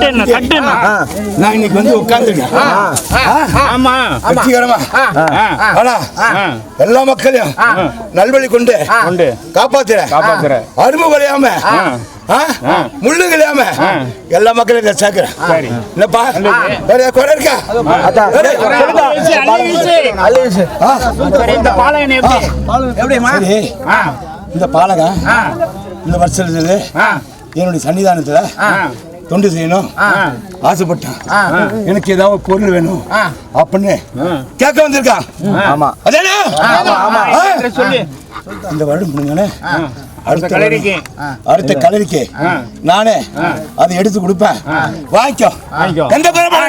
தட்டு என்ன தட்டு என்ன நான் இன்னைக்கு வந்து உட்கார்ந்துருக்கேன் ஆமா. வெற்றிகரமா ஆ, ஆனா ஆ. எல்லா மக்களையும் நல்வழி கொண்டு கொண்டு. காப்பாத்துற காப்பாத்துற. அருமை ஆ. முள்ளு விளையாம எல்லா மக்களையும் இதை சேர்க்கிறேன். சரி. என்னப்பா? வேற குறை இருக்கா? இந்த பாலகம் ஆ, இந்த வருஷத்துல ஆ, என்னுடைய சன்னிதானத்துல ஆ. தொண்டு செய்யணும். ஆசைப்பட்டேன். எனக்கு ஏதாவது பொருள் வேணும். அப்படின்னு கேட்க வந்திருக்கான் ஆமா. அதானே ஆ. சொல்லு. இந்த வருடம் முடிஞ்சோடனே அடுத்த கலரிக்கு. அடுத்த கலரிக்கு நானே அதை எடுத்து கொடுப்பேன். வாங்கிக்கோ. எந்த குறைபாடும்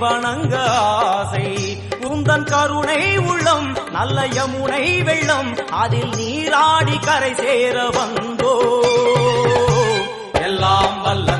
வணங்க ஆசை. உந்தன் கருணை உள்ளம் நல்ல யமுனை வெள்ளம் அதில் நீராடி கரை சேர வந்தோ. எல்லாம் வல்ல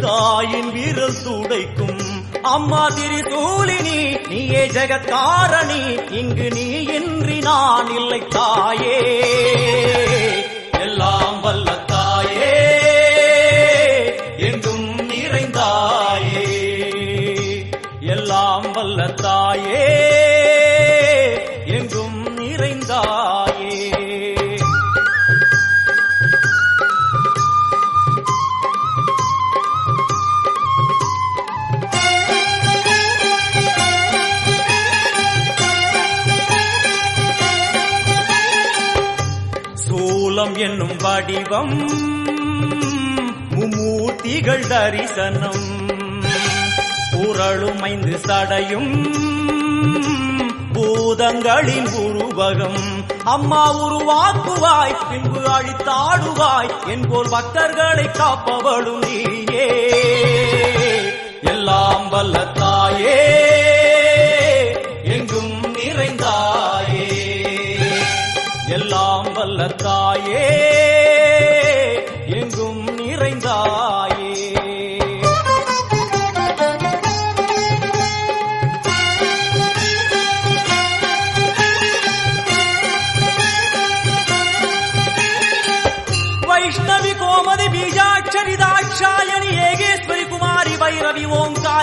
தாயின் வீரல் துடைக்கும் அம்மா திரிசூலினி நீயே ஜெகத்காரணி இங்கு நீ இன்றி நான் இல்லை தாயே. வடிவம் மும்மூர்த்திகள் தரிசனம் புரளுமைந்து சடையும் பூதங்களின் உருவகம். அம்மா உருவாக்குவாய் பின்பு அழித்தாடுவாய் என்போல் பக்தர்களை காப்பவளும் நீயே. எல்லாம் வல்ல தாயே எங்கும் நிறைந்தாயே. எல்லாம் வல்ல தாயே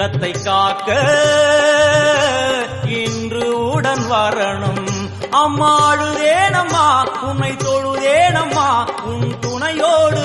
கலியுகத்தை காக்க இன்று உடன் வரணும். அம்மாழுதேனம்மா உன்னை தொழுதேனம்மா உன் துணையோடு